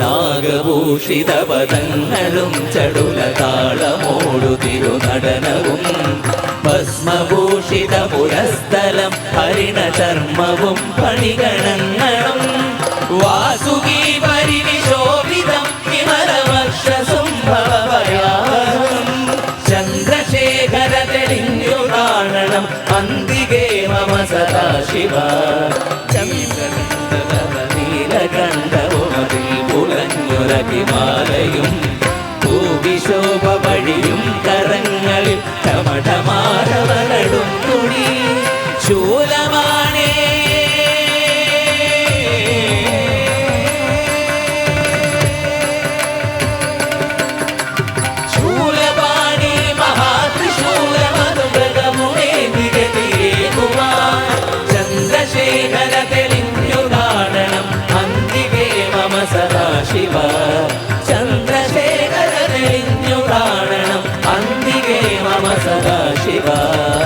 നാഗഭൂഷിത പദങ്ങളും ചടുല താളമോടു തിരുനടനവും ഭസ്മഭൂഷിത പുരസ്ഥലം ഹരിണ ചർമ്മവും പണിഗണങ്ങളും വാസുകി പരിവിശോഭിതം വിമലവർഷ സംഭവയാനം ചന്ദ്രശേഖര തെളിഞ്ഞു കാണണം അന്തികേ മമ സദാശിവ പുലഞ്ഞുരകിമാലയും ഭൂവിശോഭ വഴിയും കരങ്ങളിൽ ചമടമാടവലടും തുണി ശൂലമാണേ. ശിവ शिवा